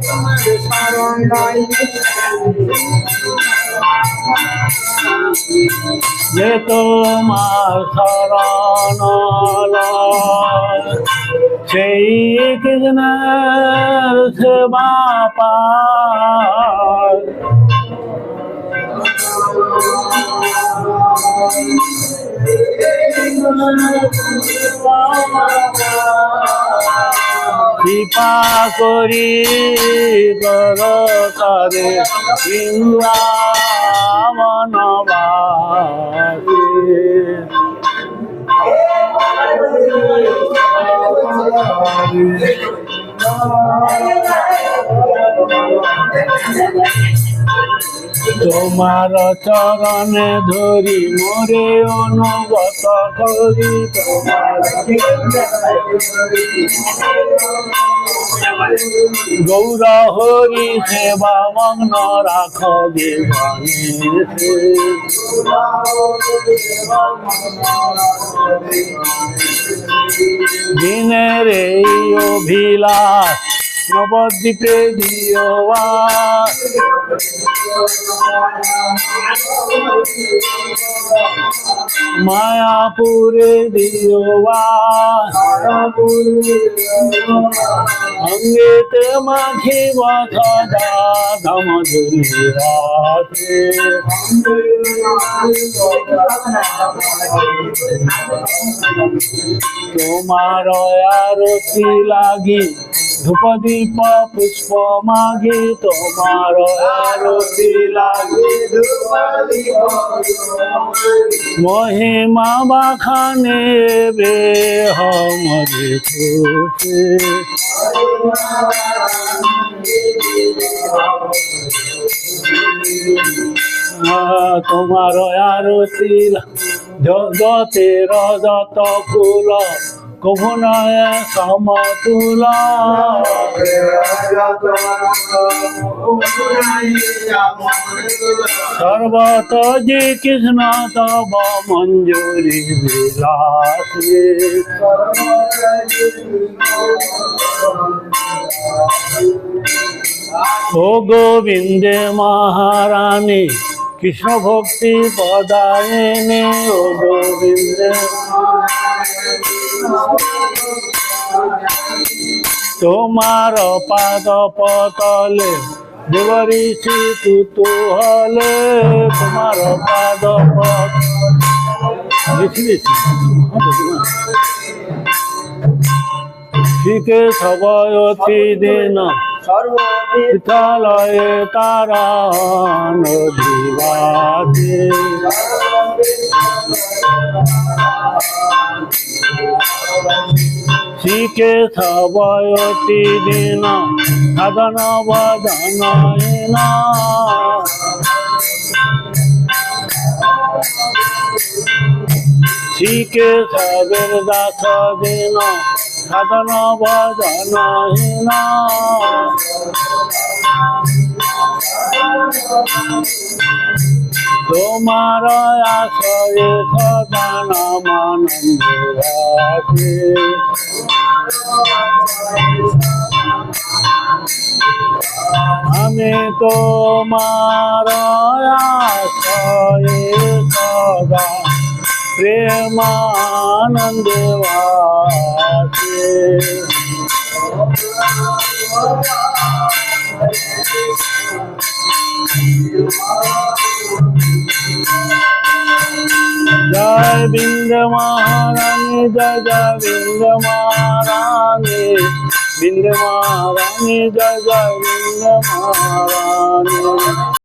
তোমার শরণ নাই যে তোমার শরণ সেই কৃষ্ণের সেবা পায়। কৃপা করি কর করে বৃন্দাবনবাসী তোমার চরণে ধরি মোরে অনুগত করি। গৌর হরি সেবা মগ্ন রাখ দিনের অভিলাষ নবদ্বীপে দিও মায়াপুরে দিও অঙ্গেতে মাখি বধা তোমার আরতি লাগি ধূপ দীপ পুষ্প মাগি তোমার আরতি লাগি। মহিমা বাখানে বে হমরে তোমার আরতি জগতে রজত ফুল কভুনয় সমতুল সর্বত যে কৃষ্ণ তব মঞ্জুরি বিলাসী। ও গোবিন্দে মহারানী, কৃষ্ণ ভক্তি পদায়নে ও গোবিন্দে তোমার পাদ পতলে দেবঋষি কুতুহলে তোমার পাদ পত বেশি বেশি শিখে সবয় অতি দিন বিদ্যালয়ে তারা নদীবাদে শিখে সবয়তি দিন সাধন বদন শিখে সবের দাস দিন সাধন বদন তোমার আশয়ে সদান মানন্দ আমি তোমার আশয়ে সদা প্রেমানন্দ আছে জয় বৃন্দ মহারানী জয় জয় বৃন্দ মহারানী বৃন্দ মহারানী জয় জয় বৃন্দ মহারানী